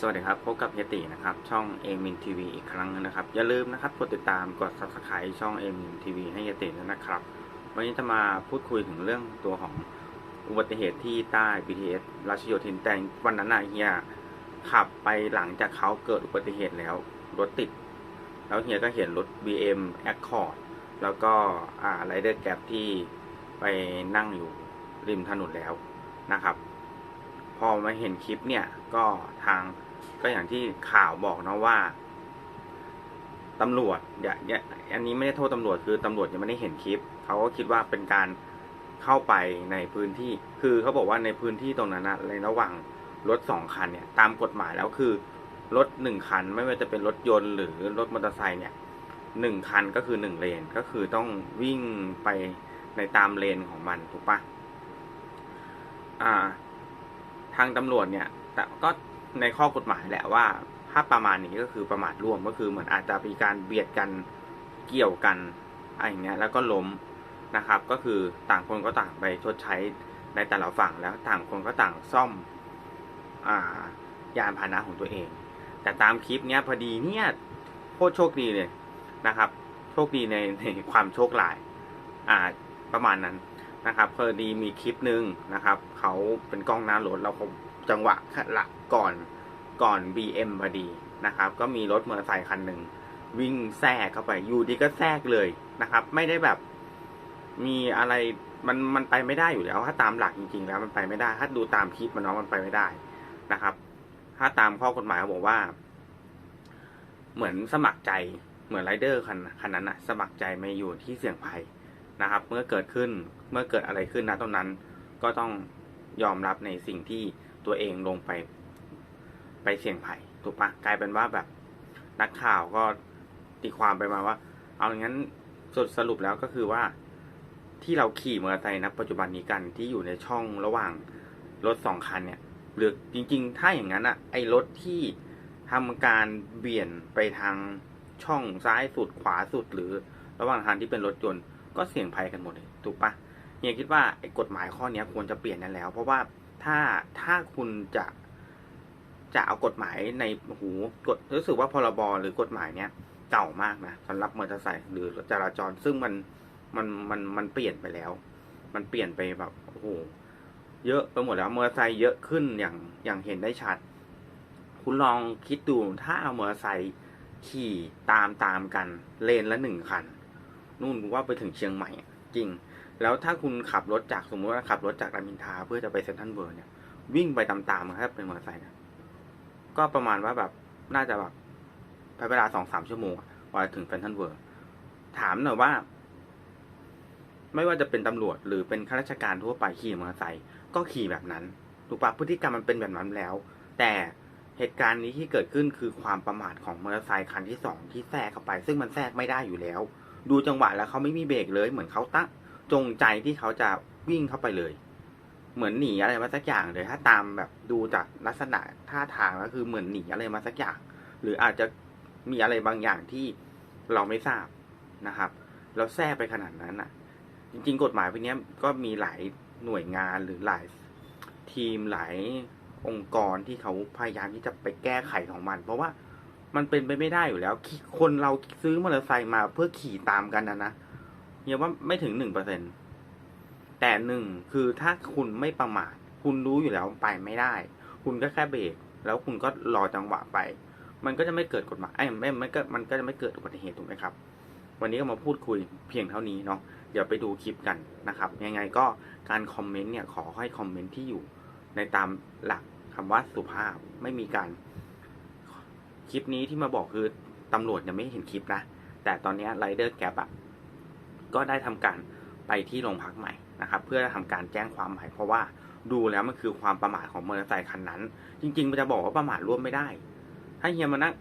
สวัสดีครับ พบกับเฮยตินะครับ ช่องเอมินทีวีอีกครั้งนะครับ อย่าลืมนะครับกดติดตามกด subscribe ช่องเอมินทีวีให้เฮยติด้วยนะครับ วันนี้จะมาพูดคุยถึงเรื่องตัวของอุบัติเหตุที่ใต้ BTS ราชโยธินแต่วันนั้นนะเฮียขับไปหลังจากเขาเกิดอุบัติเหตุแล้ว รถติด แล้วเฮียก็เห็นรถ BM Accord แล้วก็อ่าไรเดอร์แกปที่ไปนั่งอยู่ริมถนนแล้วนะครับ พอมาเห็นคลิปเนี่ยก็ทาง ก็อย่างที่ข่าวบอกนะว่าตำรวจอย่าอย่าอันนี้ไม่ได้โทษตำรวจคือตำรวจยังไม่ได้เห็นคลิปเขาก็คิดว่าเป็นการเข้าไปในพื้นที่ คือเขาบอกว่าในพื้นที่ตรงนั้นนะในระหว่างรถสองคันเนี่ย ตามกฎหมายแล้วคือรถหนึ่งคัน ไม่ว่าจะเป็นรถยนต์หรือรถมอเตอร์ไซค์เนี่ยหนึ่งคันก็คือหนึ่งเลนก็คือต้องวิ่งไปในตามเลนของมันถูกปะอ่า ทางตำรวจเนี่ย แต่ก็ ในข้อกฎหมายแหละว่า ถ้าประมาณนี้ก็คือประมาทร่วมก็คือเหมือนอาจจะมีการเบียดกันเกี่ยวกันอะไรอย่างเงี้ยแล้วก็ล้มนะครับ ก็คือต่างคนก็ต่างไปชดใช้ในแต่ละฝั่งแล้วต่างคนก็ต่างซ่อมอ่ายานพาหนะของตัวเอง แต่ตามคลิปเนี้ยพอดีเนี่ยโคตรโชคดีเลยนะครับ โชคดีในในความโชคลาย อ่าประมาณนั้น นะครับพอดีมีคลิปหนึ่งนะครับเขาเป็นกล้องหน้ารถแล้วเขาจังหวะหลักก่อนก่อน BM พอดีนะครับ ก็มีรถมอเตอร์ไซค์คันหนึ่งวิ่งแทรกเข้าไปอยู่ดีก็แทรกเลยนะครับ ไม่ได้แบบ มีอะไรมันมันไปไม่ได้อยู่แล้ว ถ้าตามหลักจริงๆ แล้วมันไปไม่ได้ ถ้าดูตามคลิปมันเนาะมันไปไม่ได้นะครับ ถ้าตามข้อกฎหมายเขาบอกว่า เหมือนสมัครใจเหมือนไรเดอร์คันคันนั้นนะสมัครใจมาอยู่ที่เสี่ยงภัย นะครับ เมื่อเกิดขึ้นเมื่อเกิดอะไรขึ้นนะตรงนั้น ก็ต้องยอมรับในสิ่งที่ตัวเองลงไป ไปเสี่ยงภัยถูกปะกลายเป็นว่าแบบนักข่าวก็ตีความไปมาว่า เอางั้นสรุปสรุปแล้วก็คือว่าที่เราขี่มอเตอร์ไซค์นะปัจจุบันนี้กันที่อยู่ในช่องระหว่างรถสองคันเนี่ยหรือจริง ๆ ถ้าอย่างนั้นอะไอรถที่ทำการเบี่ยนไปทางช่องซ้ายสุดขวาสุดหรือระหว่างทางที่เป็นรถยนต์ ก็เสี่ยงภัยกันหมดเลยถูกปะเฮียคิดว่าไอ้กฎหมายข้อเนี้ยควรจะเปลี่ยนนั่นแล้ว เพราะว่าถ้าถ้าคุณจะจะเอากฎหมายในหูกฎรู้สึกว่าพรบหรือกฎหมายเนี้ยเก่ามากนะสำหรับมอเตอร์ไซค์หรือจราจรซึ่งมันมันมันมันเปลี่ยนไปแล้ว มันเปลี่ยนไปแบบโอ้โหเยอะไปหมดแล้วมอเตอร์ไซค์เยอะขึ้นอย่างอย่างเห็นได้ชัด คุณลองคิดดูถ้าเอามอเตอร์ไซค์ขี่ตามตามกันเลนละหนึ่งคัน นู่นว่าไปถึงเชียงใหม่จริง แล้วถ้าคุณขับรถจากสมมติว่าขับรถจากรามินทาเพื่อจะไปเซนทรัลเวิร์เนี่ยวิ่งไปตามๆครับเป็นมอเตอร์ไซค์นะก็ประมาณว่าแบบน่าจะแบบใช้เวลาสองสามชั่วโมงอะกว่าถึงเซนทรัลเวิร์ถามหน่อยว่า ไม่ว่าจะเป็นตำรวจหรือเป็นข้าราชการทั่วไปขี่มอเตอร์ไซค์ก็ขี่แบบนั้นถูกปะพฤติกรรมมันเป็นแบบนั้นแล้ว แต่เหตุการณ์นี้ที่เกิดขึ้นคือความประมาทของมอเตอร์ไซค์คันที่สองที่แทรกเข้าไป ซึ่งมันแทรกไม่ได้อยู่แล้ว ดูจังหวะแล้วเขาไม่มีเบรกเลย เหมือนเขาตั้งจงใจที่เขาจะวิ่งเข้าไปเลย เหมือนหนีอะไรมาสักอย่างเลย ถ้าตามแบบดูจากลักษณะท่าทางก็คือเหมือนหนีอะไรมาสักอย่าง หรืออาจจะมีอะไรบางอย่างที่เราไม่ทราบนะครับแล้วแทรกไปขนาดนั้นอะ จริง ๆ กฎหมายพวกนี้ก็มีหลายหน่วยงานหรือหลายทีมหลายองค์กรที่เขาพยายามที่จะไปแก้ไขของมัน เพราะว่า มันเป็นไปไม่ได้อยู่แล้ว คนเราซื้อมอเตอร์ไซค์มาเพื่อขี่ตามกันนะนะเฮียว่าไม่ถึงหนึ่งเปอร์เซ็นแต่หนึ่งคือถ้าคุณไม่ประมาทคุณรู้อยู่แล้วไปไม่ได้ คุณก็แค่เบรกแล้วคุณก็รอจังหวะไป มันก็จะไม่เกิดกฎหมายไอ้ไม่มันก็มันก็จะไม่เกิดอุบัติเหตุถูกไหมครับ วันนี้ก็มาพูดคุยเพียงเท่านี้เนาะเดี๋ยวไปดูคลิปกันนะครับ ยังไงก็การคอมเมนต์เนี่ยขอให้คอมเมนต์ที่อยู่ในตามหลักคำว่าสุภาพไม่มีการ คลิปนี้ที่มาบอกคือตำรวจยังไม่เห็นคลิปนะ แต่ตอนนี้ไรเดอร์แก p อะก็ได้ทำการไปที่โรงพักใหม่นะครับ เพื่อทำการแจ้งความใหม่เพราะว่าดูแล้วมันคือความประมาทของมอเตอร์ไซค์คันนั้น จริงๆมันจะบอกว่าประมาทร่วมไม่ได้ ถ้าเฮียมานั่ง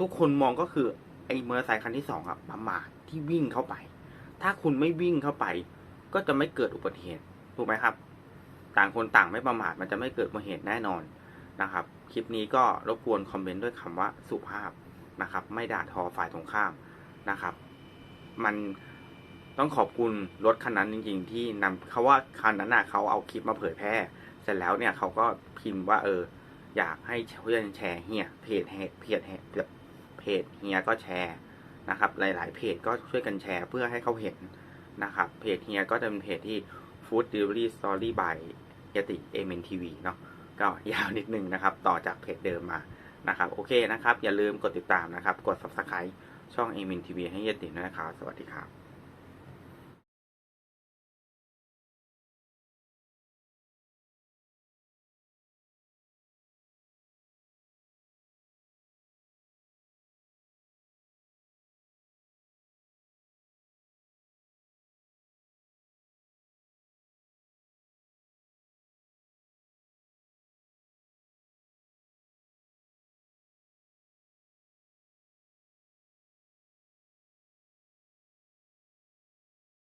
ทุกคนมองก็คือไอ้มอเตอร์ไซค์คันที่สองอะประมาทที่วิ่งเข้าไป ถ้าคุณไม่วิ่งเข้าไป ก็จะไม่เกิดอุบัติเหตุถูกไหมครับ ต่างคนต่างไม่ประมาทมันจะไม่เกิดอุบัติเหตุแน่นอนนะครับ คลิปนี้ก็รบกวนคอมเมนต์ด้วยคำว่าสุภาพนะครับ ไม่ด่าทอฝ่ายตรงข้ามนะครับ มันต้องขอบคุณรถคันนั้นจริง ๆ ที่นำเขาว่าคันนั้นน่ะเขาเอาคลิปมาเผยแพร่ เสร็จแล้วเนี่ยเขาก็พิมพ์ว่า เออ อยากให้ช่วยกันแชร์เฮียเพจเพจเพจเพจเฮียก็แชร์นะครับ หลาย ๆ เพจก็ช่วยกันแชร์เพื่อให้เขาเห็นนะครับ เพจเฮียก็จะเป็นเพจที่ Food Delivery Story by ยติเอเมนทีวีเนาะ ก็ยาวนิดนึงนะครับ ต่อจากเพจเดิมมานะครับ โอเคนะครับ อย่าลืมกดติดตามนะครับ กด subscribe ช่องเอเมนทีวีให้ยติด้วยนะครับ สวัสดีครับ